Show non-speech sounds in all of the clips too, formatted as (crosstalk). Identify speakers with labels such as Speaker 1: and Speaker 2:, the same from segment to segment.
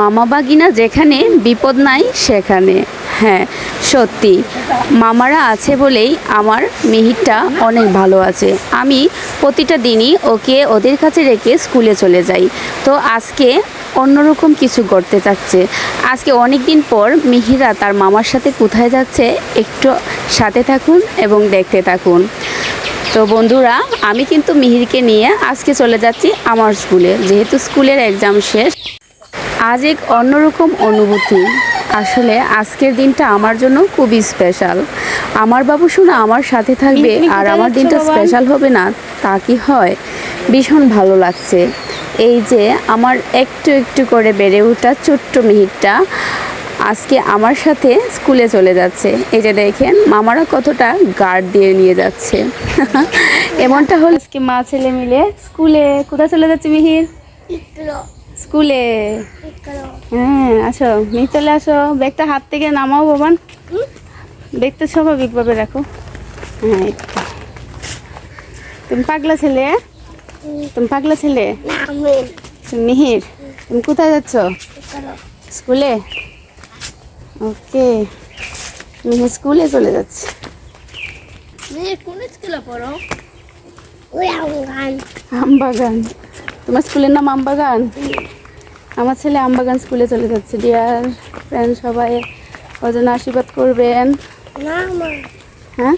Speaker 1: মামা বাগিনা যেখানে, বিপদ নাই সেখানে। হ্যাঁ সত্যি। মামারা আছে বলেই আমার মিহিরটা অনেক ভালো আছে। আমি প্রতিটা দিনই ওকে ওদের কাছে রেখে স্কুলে চলে যাই। তো আজকে অন্যরকম কিছু করতে চাচ্ছে আজকে অনেক দিন পর মিহিরা তার মামার সাথে কোথায় যাচ্ছে একটু সাথে থাকুন এবং দেখতে থাকুন। তো বন্ধুরা, আমি কিন্তু মিহিরকে নিয়ে আজকে চলে যাচ্ছি আমার স্কুলে। যেহেতু স্কুলের এক্সাম শেষ আজ এক অন্যরকম অনুভূতি। আসলে আজকের দিনটা আমার জন্য খুবই স্পেশাল। আমার বাবু শোনা আমার সাথে থাকবে আর আমার দিনটা স্পেশাল হবে না তা কি হয়? ভীষণ ভালো লাগছে। এই যে আমার একটু একটু করে বেড়ে ওঠা ছোট্ট মিহিরটা আজকে আমার সাথে স্কুলে চলে যাচ্ছে। এই যে দেখেন মামারা কতটা গার্ড দিয়ে নিয়ে যাচ্ছে। (laughs) এমনটা হল আজকে মা ছেলে মিলে স্কুলে কোথায় চলে যাচ্ছে মিহির? স্কুলে? হ্যাঁ আসো মেয়ে চলে আসো। ব্যাগটা হাত থেকে নামাও বাবান দেখতে স্বাভাবিকভাবে রাখো। হ্যাঁ তুমি পাগলা ছেলে তুমি পাগলা ছেলে? তুমি মিহির? তুমি কোথায় যাচ্ছ? স্কুলে? ওকে। মিহির স্কুলে চলে যাচ্ছে।
Speaker 2: কোন স্কুলে পড়ো? আঙ্গান
Speaker 1: আমবাগান তোমার স্কুলের নাম আমবাগান? আমার ছেলে আমবাগান স্কুলে চলে যাচ্ছে ডিয়ার ফ্রেন্ড সবাই ওর জন্য আশীর্বাদ করবেন। হ্যাঁ?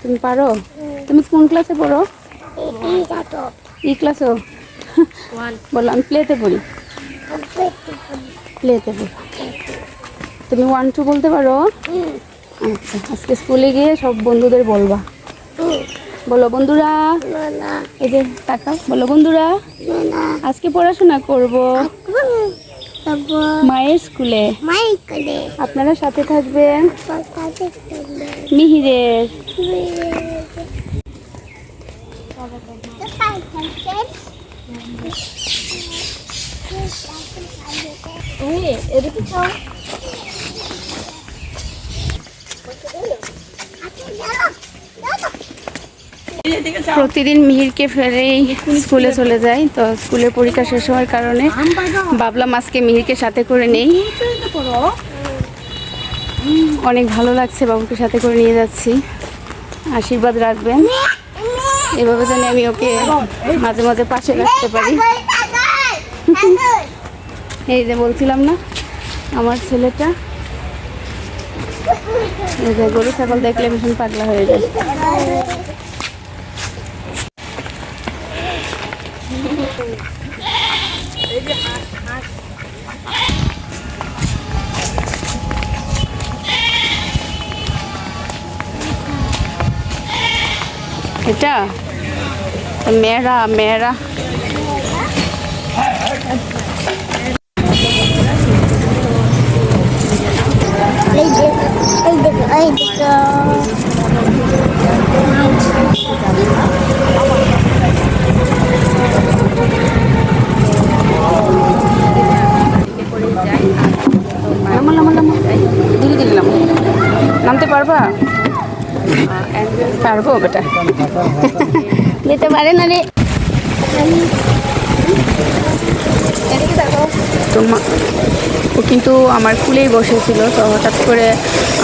Speaker 1: তুমি পারো? তুমি কোন ক্লাসে পড়ো? ই ক্লাসও বলো আমি প্লেতে পড়ি। প্লেতে পড়ি। তুমি ওয়ান টু বলতে পারো? আচ্ছা আজকে স্কুলে গিয়ে সব বন্ধুদের বলবা। বলো বন্ধুরা। এই যে তাকাও বলো বন্ধুরা। আজকে পড়াশোনা করব মায়ের স্কুলে। আপনারা সাথে থাকবেন। মিহিরের।
Speaker 2: এদিকে
Speaker 1: প্রতিদিন মিহিরকে ফেরেই স্কুলে চলে যাই। তো স্কুলের পরীক্ষা শেষ হওয়ার কারণে ভাবলাম আজকে মিহিরকে সাথে করে নেই। অনেক ভালো লাগছে বাবুকে সাথে করে নিয়ে যাচ্ছি। আশীর্বাদ রাখবেন। এভাবে জানি আমি ওকে মাঝে মাঝে পাশে রাখতে পারি। এই যে বলছিলাম না, আমার ছেলেটা। গরু, ছাগল দেখলে ভীষণ পাগলা হয়ে যায়। এটা মেয়েরা মেয়েরা
Speaker 2: এই যে এই দেখো এই দেখো
Speaker 1: দিলাম নামতে পারবা? পারব বেটা।
Speaker 2: নিতে পারে না রে।
Speaker 1: ও কিন্তু আমার কুলেই বসেছিল তো হঠাৎ করে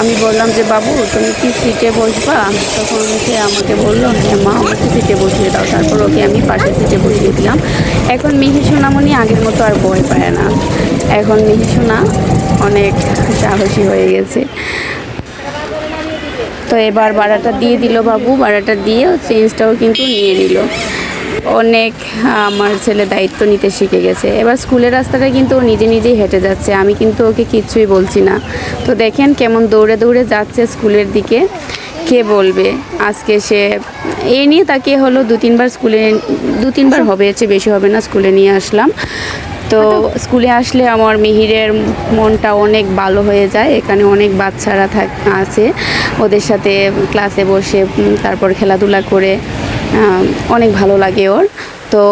Speaker 1: আমি বললাম যে বাবু তুমি কি সিটে বসবা? তখন সে আমাকে বলল যে মা আমাকে সিটে বসিয়ে দাও। তারপর ওকে আমি পাশে সিটে বসিয়ে দিলাম। এখন মিহি সোনামণি আগের মতো আর বই পায় না। এখন মিহি না, অনেক সাহসী হয়ে গেছে। তো এবার বাড়াটা দিয়ে দিল বাবু ভাড়াটা দিয়ে চেঞ্জটাও কিন্তু নিয়ে নিল। অনেক, আমার ছেলে দায়িত্ব নিতে শিখে গেছে। এবার স্কুলের রাস্তাটা কিন্তু ও নিজে নিজেই হেঁটে যাচ্ছে, আমি কিন্তু ওকে কিচ্ছুই বলছি না। তো দেখেন কেমন দৌড়ে দৌড়ে যাচ্ছে স্কুলের দিকে, কে বলবে? আজকে সে, এ নিয়ে তাকে হলো দু তিনবার স্কুলে, দু তিনবার হবে, এর চেয়ে বেশি হবে না, স্কুলে নিয়ে আসলাম। তো স্কুলে আসলে আমার মিহিরের মনটা অনেক ভালো হয়ে যায়। এখানে অনেক বাচ্চারা থাক, আছে। ওদের সাথে ক্লাসে বসে তারপর খেলাধুলা করে অনেক ভালো লাগে ওর। তো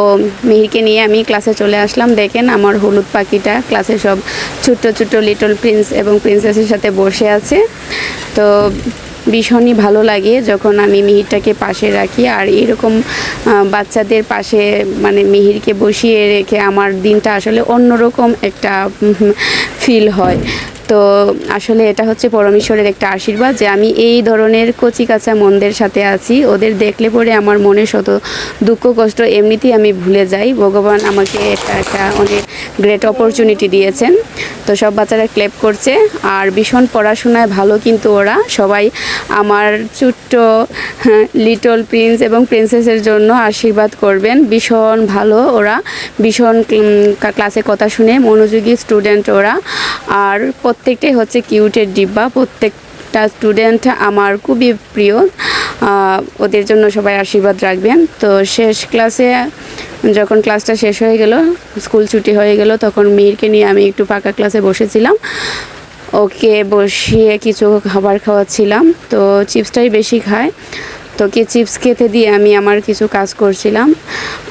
Speaker 1: মিহিরকে নিয়ে আমি ক্লাসে চলে আসলাম। দেখেন আমার হলুদ পাখিটা ক্লাসে সব ছোট্ট ছোট্ট লিটল প্রিন্স এবং প্রিন্সেসের সাথে বসে আছে। তো ভীষণই ভালো লাগে যখন আমি মিহিরটাকে পাশে রাখি আর এরকম বাচ্চাদের পাশে মানে মিহিরকে বসিয়ে রেখে আমার দিনটা আসলে অন্যরকম একটা ফিল হয়। তো আসলে এটা হচ্ছে পরমেশ্বরের একটা আশীর্বাদ যে আমি এই ধরনের কচি কাঁচা মনদের সাথে আছি। ওদের দেখলে পরে আমার মনে শত দুঃখ, কষ্ট এমনিতেই আমি ভুলে যাই। ভগবান আমাকে এটা একটা অনেক গ্রেট অপরচুনিটি দিয়েছেন। তো সব বাচ্চারা ক্লেপ করছে আর ভীষণ পড়াশোনায় ভালো কিন্তু ওরা। সবাই আমার ছোট্ট লিটল প্রিন্স এবং প্রিন্সেসের জন্য আশীর্বাদ করবেন। ভীষণ ভালো ওরা। ভীষণ ক্লাসে কথা শুনে মনোযোগী স্টুডেন্ট ওরা। আর প্রত্যেকটাই হচ্ছে কিউটের ডিব্বা। প্রত্যেকটা স্টুডেন্ট আমার খুবই প্রিয়। ওদের জন্য সবাই আশীর্বাদ রাখবেন। তো শেষ ক্লাসে যখন ক্লাসটা শেষ হয়ে গেল, স্কুল ছুটি হয়ে গেল, তখন মেয়েরকে নিয়ে আমি একটু ফাঁকা ক্লাসে বসেছিলাম। ওকে বসিয়ে কিছু খাবার খাওয়াচ্ছিলাম। তো চিপসটাই বেশি খায়। তো ওকে চিপস খেতে দিয়ে আমি আমার কিছু কাজ করছিলাম।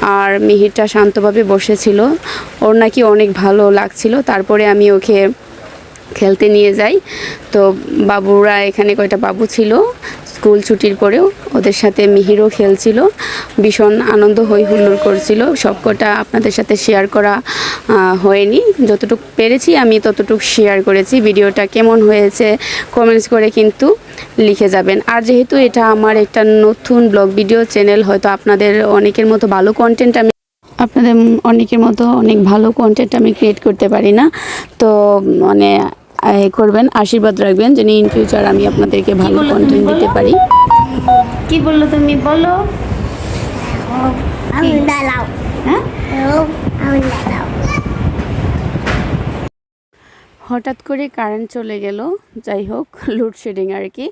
Speaker 1: আর মিহিরটা শান্তভাবে বসেছিল। ওর নাকি অনেক ভালো লাগছিল। তারপরে আমি ওকে খেলতে নিয়ে যাই। তো বাবুরা এখানে কয়টা বাবু ছিল? স্কুল ছুটির পরেও ওদের সাথে মিহিরও খেলছিল, ভীষণ আনন্দ হই হুল্লোড় করছিল। সবকটা আপনাদের সাথে শেয়ার করা হয়নি। যতটুকু পেরেছি আমি ততটুকু শেয়ার করেছি। ভিডিওটা কেমন হয়েছে কমেন্টস করে কিন্তু লিখে যাবেন। আর যেহেতু এটা আমার একটা নতুন ব্লগ ভিডিও চ্যানেল হয়তো আপনাদের অনেকের মতো ভালো কন্টেন্ট আমি আপনাদের অনেকের মতো অনেক ভালো কন্টেন্ট আমি ক্রিয়েট করতে পারি না। তো মানে করবেন আশীর্বাদ রাখবেন যেন ইন ফিউচার আমি আপনাদেরকে ভালো কন্টেন্ট দিতে পারি।
Speaker 2: কি বলল তুমি বলো? আমি দাঁড়াও
Speaker 1: হ্যাঁ?
Speaker 2: আমি দাঁড়াও
Speaker 1: হঠাৎ করে কারেন্ট চলে গেল যাই হোক লোডশেডিং আর কি।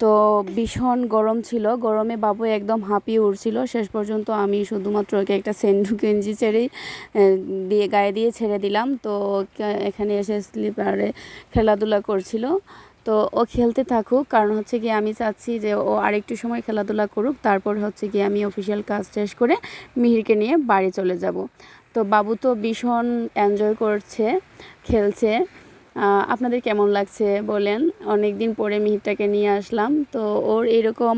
Speaker 1: তো ভীষণ গরম ছিল। গরমে বাবু একদম হাঁপিয়ে উঠছিল। শেষ পর্যন্ত আমি শুধুমাত্র ওকে একটা সেন্ডু গেঞ্জি ছেড়ে দিয়ে গায়ে দিয়ে ছেড়ে দিলাম। তো এখানে এসে স্লিপারে খেলাধুলা করছিল। তো ও খেলতে থাকুক। কারণ হচ্ছে কি আমি চাচ্ছি যে ও আরেকটু সময় খেলাধুলা করুক। তারপর হচ্ছে কি আমি অফিসিয়াল কাজ শেষ করে মিহিরকে নিয়ে বাড়ি চলে যাব। তো বাবু তো ভীষণ এনজয় করছে, খেলছে। আপনাদের কেমন লাগছে বলেন। অনেক দিন পরে মিহিরটাকে নিয়ে আসলাম। তো ওর এরকম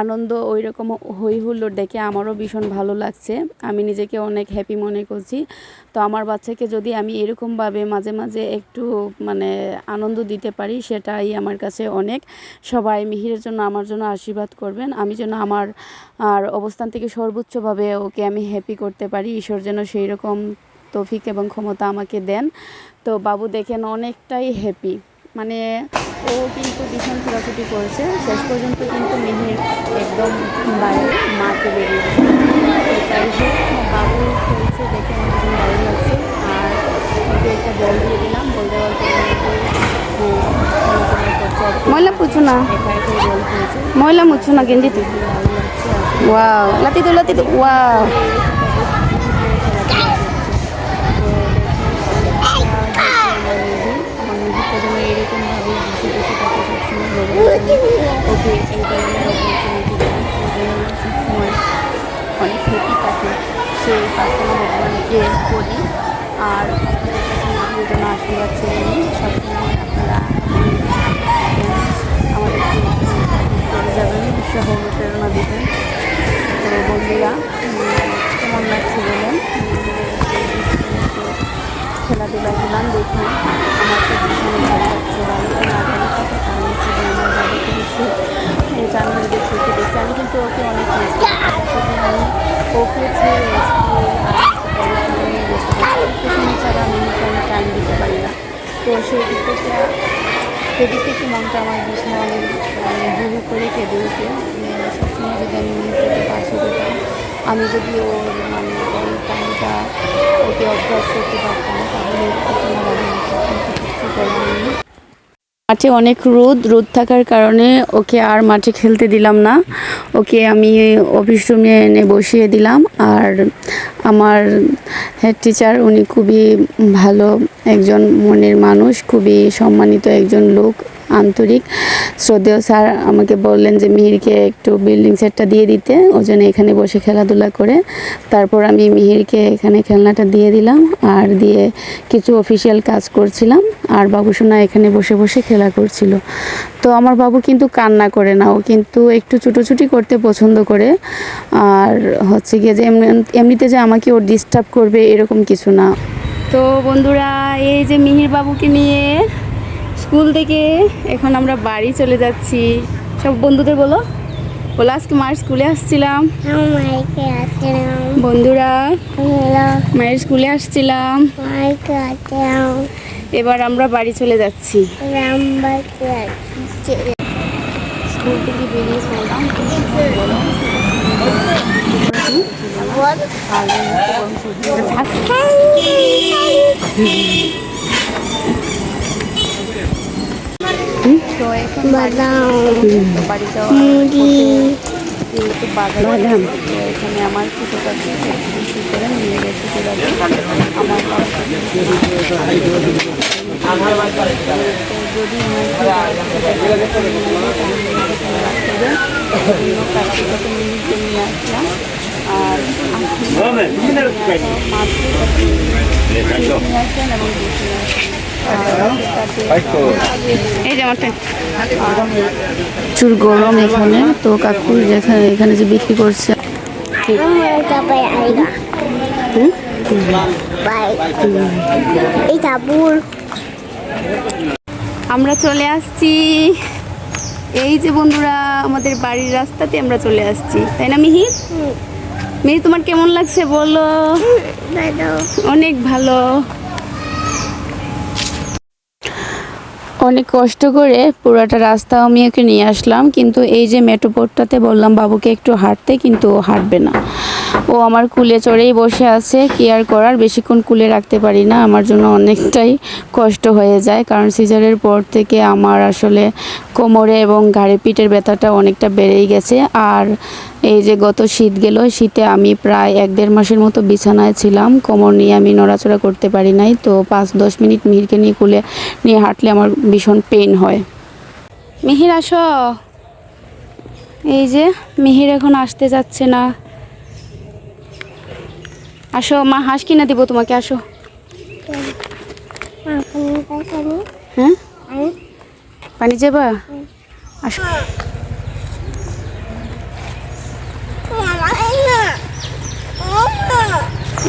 Speaker 1: আনন্দ ওই রকম হই হুল্লোড় দেখে আমারও ভীষণ ভালো লাগছে। আমি নিজেকে অনেক হ্যাপি মনে করছি। তো আমার বাচ্চাকে যদি আমি এরকমভাবে মাঝে মাঝে একটু মানে আনন্দ দিতে পারি, সেটাই আমার কাছে অনেক। সবাই মিহিরের জন্য আমার জন্য আশীর্বাদ করবেন। আমি যেন আমার আর অবস্থান থেকে সর্বোচ্চভাবে ওকে আমি হ্যাপি করতে পারি। ঈশ্বর যেন সেই রকম তৌফিক এবং ক্ষমতা আমাকে দেন। তো বাবু দেখেন অনেকটাই হ্যাপি মানে ও কিন্তু ভীষণ ছোটাছুটি করেছে। শেষ পর্যন্ত কিন্তু মিহির একদম বাইরে মাকে বেরিয়ে। তো যাই হোক বাবু খেলছে দেখে আমার ভীষণ ভালো লাগছে আর ওকে একটা দিয়ে দিলাম। দেওয়ার ময়লা পুছো না। ময়লা মুছো না গেঞ্জিতে ওয়াও লাতিতো লাতিতো ওয়াও উম, কেমন লাগছে বলেন? খেলাধুলা করলাম দেখি আমার তো ভীষণ ভালো লাগছে। বাড়িতে না কারণ আমার বাড়িতে হচ্ছে জানুয়ারিতে ছুটি দেখছি আমি কিন্তু ওকে অনেক মিস আমি ওকে ছেড়ে আমি আমি টাইম দিতে পারি না। তো সেই দিক থেকে সেদিক থেকে মনটা আমার ভীষণ করে কেঁদে যে সবসময় যদি আমি নিজেকে পাশে পেতাম আমি যদি ওর মানে ওই টাইমটা ওকে অভ্যাস করতে পারতাম, তাহলে কিছু মাঠে অনেক রোদ রোদ থাকার কারণে ওকে আর মাঠে খেলতে দিলাম না। ওকে আমি অফিস রুমে এনে বসিয়ে দিলাম। আর আমার হেড টিচার উনি খুবই ভালো একজন মনের মানুষ, খুবই সম্মানিত একজন লোক, আন্তরিক। শ্রদ্ধেয় স্যার আমাকে বললেন যে মিহিরকে একটু বিল্ডিং সেটটা দিয়ে দিতে, ওই জন্য এখানে বসে খেলাধুলা করে। তারপর আমি মিহিরকে এখানে খেলনাটা দিয়ে দিলাম আর দিয়ে কিছু অফিসিয়াল কাজ করছিলাম। আর বাবুসোনা এখানে বসে বসে খেলা করছিল। তো আমার বাবু কিন্তু কান্না করে না, ও কিন্তু একটু ছুটোছুটি করতে পছন্দ করে। আর হচ্ছে গিয়ে যে এমনি- এমনিতে যে আমাকে ও ডিস্টার্ব করবে এরকম কিছু না। তো বন্ধুরা, এই যে মিহির বাবুকে নিয়ে স্কুল থেকে এখন আমরা বাড়ি চলে যাচ্ছি। সব বন্ধুদের বলো। বলো আজকে মার স্কুলে আসছিলাম। বন্ধুরা মায়ের স্কুলে আসছিলাম। এবার আমরা বাড়ি চলে যাচ্ছি। স্কুল থেকে বেরিয়ে পড়লাম।
Speaker 2: বাদাম
Speaker 1: বাড়ি যাওয়া
Speaker 2: মুড়ি
Speaker 1: বাদাম এখানে আমার কাছে বিক্রি করে নিয়ে গেছে আমার যদি কাছে নিয়ে আসলাম আর আসলেন এবং প্রচুর গরম এখানে। তো কাকু যেখানে এখানে যে বিক্রি করছে
Speaker 2: আমার কাপড় আইগা
Speaker 1: হুম?
Speaker 2: বাই এই তাবুর
Speaker 1: আমরা চলে আসছি। এই যে বন্ধুরা আমাদের বাড়ির রাস্তাতে আমরা চলে আসছি। তাই না মিহির? মিহির তোমার কেমন লাগছে বলো? অনেক ভালো। অনেক কষ্ট করে পুরাটা রাস্তা আমি ওকে নিয়ে আসলাম, কিন্তু এই যে মেটোপোর্টটাতে বললাম বাবুকে একটু হাঁটতে, কিন্তু ও হাঁটবে না। ও আমার কুলে চড়েই বসে আছে কেয়ার করার? বেশিক্ষণ কুলে রাখতে পারি না, আমার জন্য অনেকটাই কষ্ট হয়ে যায়, কারণ সিজারের পর থেকে আমার আসলে কোমরে এবং ঘাড়ে পিঠের ব্যথাটা অনেকটা বেড়েই গেছে। আর এই যে গত শীত গেল, শীতে আমি প্রায় এক দেড় মাসের মতো বিছানায় ছিলাম। কোমর নিয়ে আমি নড়াচড়া করতে পারি নাই, তো পাঁচ দশ মিনিট মিহিরকে নিয়ে কুলে নিয়ে হাঁটলে আমার ভীষণ পেন হয়। মিহির, আসো। এই যে মিহির এখন আসতে যাচ্ছে না। আসো, মা, হাঁস কিনে দিব তোমাকে, আসো। হ্যাঁ? পানি যাবা? আসো।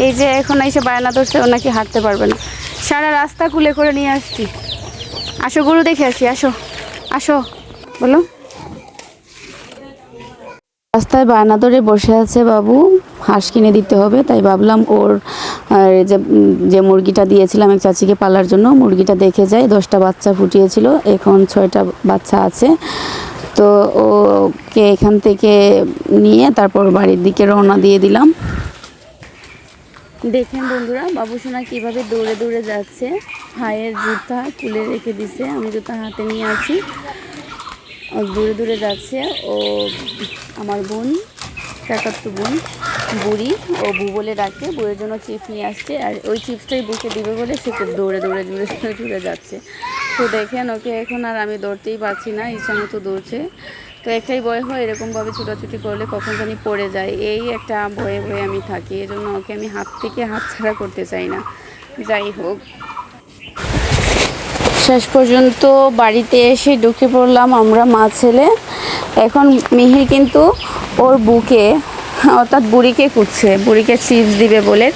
Speaker 1: এই যে এখন এসে বায়না ধরছে, ও নাকি হাঁটতে পারবে না। সারা রাস্তা খুলে করে নিয়ে আসছি। আসো গরু দেখে আসি, আসো আসো, বলো। রাস্তায় বায়না ধরে বসে আছে বাবু, হাঁস কিনে দিতে হবে, তাই ভাবলাম ওর যে যে মুরগিটা দিয়েছিলাম এক চাচিকে পালার জন্য, মুরগিটা দেখে যায় দশটা বাচ্চা ফুটিয়েছিল, এখন ছয়টা বাচ্চা আছে। তো ওকে এখান থেকে নিয়ে তারপর বাড়ির দিকে রওনা দিয়ে দিলাম। দেখেন বন্ধুরা বাবুসোনা কীভাবে দৌড়ে দৌড়ে যাচ্ছে। হায়ের জুতা তুলে রেখে দিছে, আমি জুতা হাতে নিয়ে আছি। দূরে দূরে যাচ্ছে, ও আমার বোন কাকাত্তু বোন, বুড়ি, ও বু বলে ডাকে বউয়ের জন্য চিপস নিয়ে আসছে, আর ওই চিপসটাই বুকে দিবে বলে সে খুব দৌড়ে দৌড়ে দূরে দূরে যাচ্ছে। তো দেখেন, ওকে এখন আর আমি দৌড়তেই পারছি না, ইচ্ছা মতো দৌড়ছে। তো একটাই ভয় হয়, এরকমভাবে ছুটাছুটি করলে কখন জানি পড়ে যায়। এই একটা ভয়ে ভয়ে আমি থাকি, এজন্য ওকে আমি হাত থেকে হাত ছাড়া করতে চাই না। যাই হোক। শেষ পর্যন্ত বাড়িতে এসে ঢুকে পড়লাম আমরা মা ছেলে। এখন মিহির কিন্তু ওর বুকে, অর্থাৎ বুড়িকে খুঁজছে, বুড়িকে চিপস দিবে বলে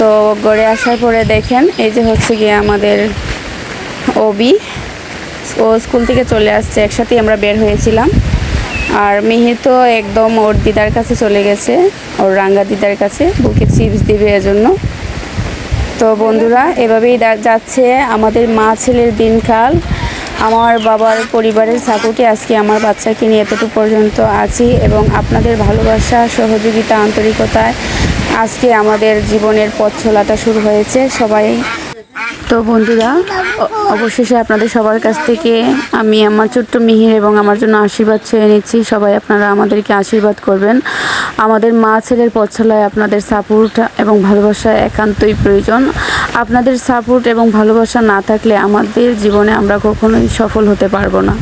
Speaker 1: তো গড়ে আসার পরে দেখেন, এই যে হচ্ছে গিয়ে আমাদের ওবি। ও স্কুল থেকে চলে আসছে, একসাথেই আমরা বের হয়েছিলাম। আর মিহির তো একদম ওর দিদার কাছে চলে গেছে, ওর রাঙ্গা দিদার কাছে, বুকে চিপস দিবে এজন্য। তো বন্ধুরা, এভাবেই যাচ্ছে আমাদের মা ছেলের দিনকাল। আমার বাবার পরিবারের সাপোর্টে আজকে আমার বাচ্চাকে নিয়ে এতটুকু পর্যন্ত আছি এবং আপনাদের ভালোবাসা, সহযোগিতা, আন্তরিকতায় আজকে আমাদের জীবনের পথ চলাটা শুরু হয়েছে, সবাই। তো বন্ধুরা অবশেষে আপনাদের সবার কাছ থেকে আমি আমার ছোট্ট মিহির এবং আমার জন্য আশীর্বাদ চেয়ে নিচ্ছি। সবাই আপনারা আমাদেরকে আশীর্বাদ করবেন। আমাদের মা ছেলের পথ চলায় আপনাদের সাপোর্ট এবং ভালোবাসা একান্তই প্রয়োজন। আপনাদের সাপোর্ট এবং ভালোবাসা না থাকলে আমাদের জীবনে আমরা কখনোই সফল হতে পারব না।